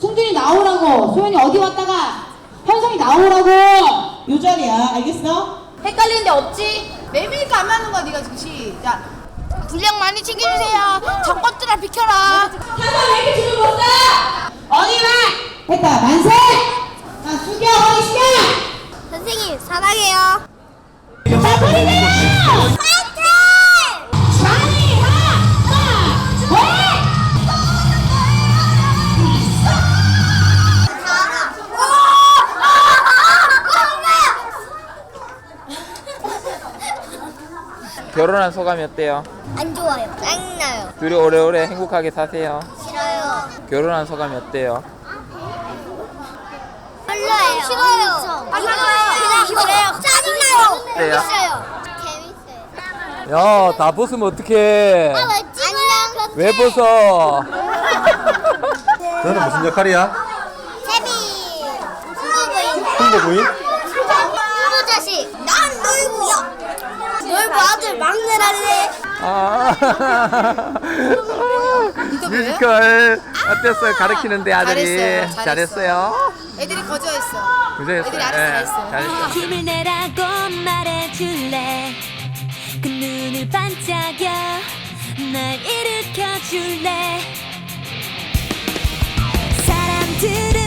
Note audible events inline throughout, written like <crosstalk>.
승준이 나오라고. 소연이 어디 왔다가 현성이 나오라고. 요 자리야. 알겠어? 헷갈리는 데 없지? 매미니까 안 맞는 거야 네가 지금 시작 분량 많이 챙겨주세요 적것들아 비켜라 현성 왜 이렇게 줄을 못 서? 어디 와. 했다. 만세. 자 숙여 허리 숙여. 선생님 사랑해요. 자 소리 내요. 결혼한 소감이 어때요? 안 좋아요. 짱나요. 둘이 오래오래 행복하게 사세요. 싫어요. 결혼한 소감이 어때요? 별로예요. 싫어요. 안 좋아요. 그냥 그래요. 짜증나요. 어때요? 재밌어요. 재밌어요. 야, 다 벗으면 어떡해. 아, 왜 안녕. 왜 벗어? <laughs> 너는 무슨 역할이야? 재미. 후보부인. 홍보부인? 후보 자식. 난 놀고요. 놀고 아들 아. <laughs> 뮤지컬 어땠어요? 가르치는데 아들이 잘했어요, 잘했어. 잘했어요? 애들이 거저했어 고생했어요. 애들이 알아서 예, 잘했어 잘했어. 힘을 내라고 말해줄래 그 눈을 반짝여 날 일으켜줄래 사람들은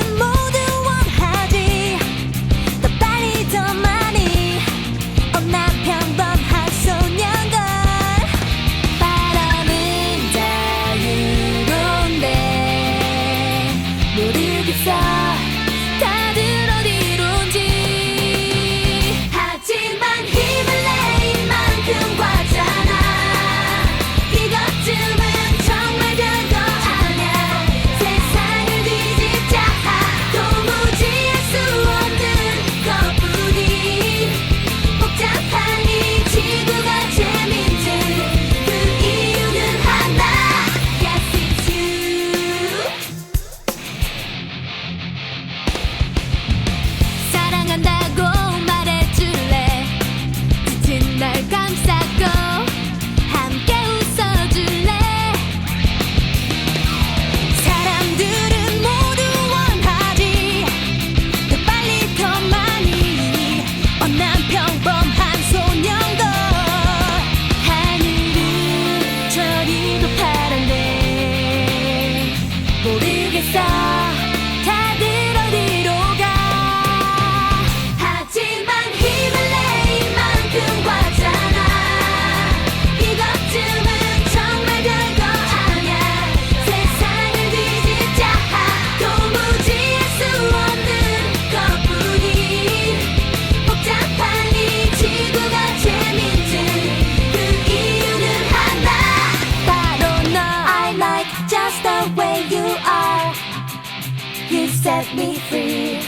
me free.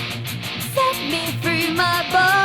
Set me free my boy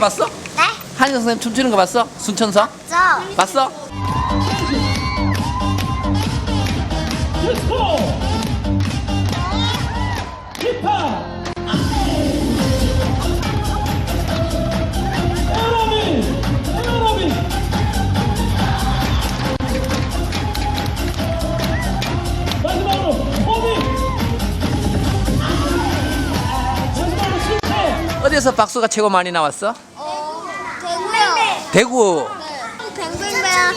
거 봤어? 네? 한현 선생님 춤추는 거 봤어? 순천서? 저. 봤어? 어디서 박수가 최고 많이 나왔어? 대구 뱅뱅뱅.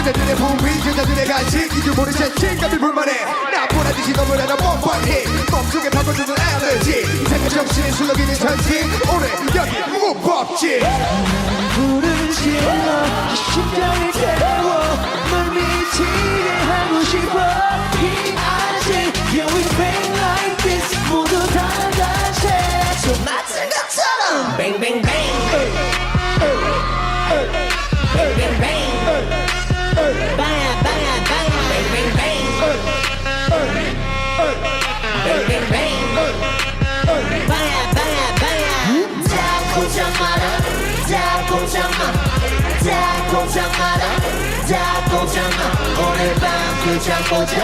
해 남자들의 분위 여자들의 간식. 이유 모른 자신감이 불만해. 나보다 듯이 너무나도 뻔뻔해 몸속에 파고드는 알러지. 생각 정신이 술렁이는 전지. 오래 여기 못 법지. 불을 질러 심장을 태워 널 미치게 하고 고장 마자 고장 마라 자 고장 마. 오늘 밤 그장 보자.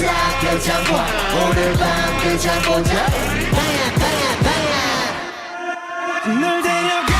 자 그장 봐 오늘 밤 그장 보자. 바야 바야 바야. 널 데려가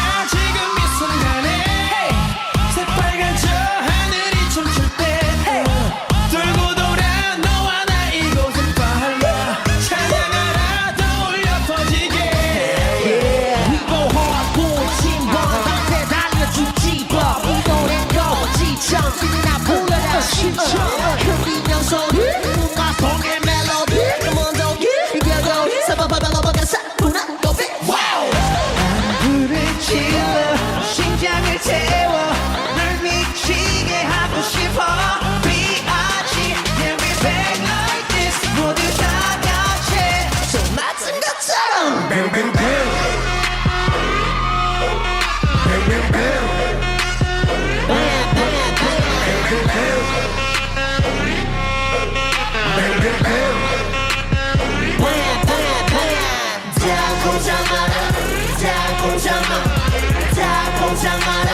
자 고장 마자 고장 마라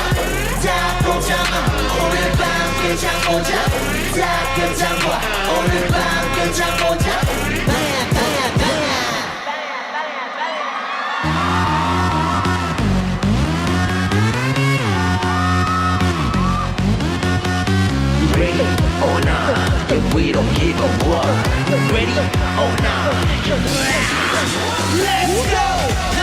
자 고장 마 오늘 밤 그장 보자 자 그장 봐 오늘 밤 그장 보자 바야 바야 바야 Ready or not, if we don't give a what. Ready or not. Let's go!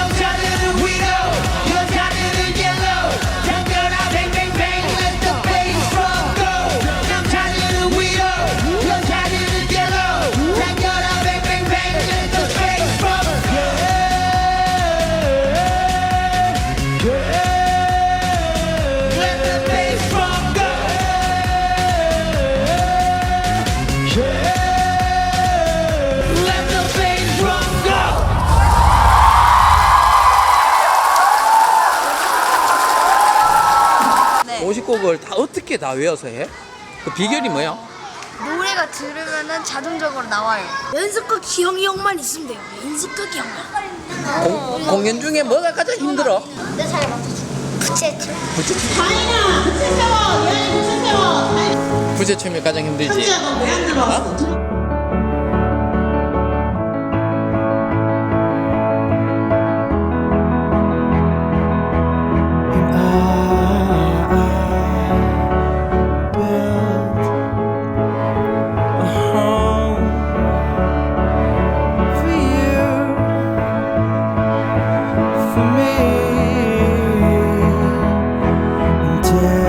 곡을 다 어떻게 다 외워서 해? 그 비결이 뭐야? 노래가 들으면은 자동적으로 나와요. 연습과 기억이 형만 있으면 돼요. 연습과 기억만. 공, 공연 중에 뭐가 가장 힘들어? 내잘 맞춰줘. 부채춤. 부채춤. 다인아 부채 세워 부채 세워 부채춤이 가장 힘들지. 현지야 너 왜 안 들어왔어? dead.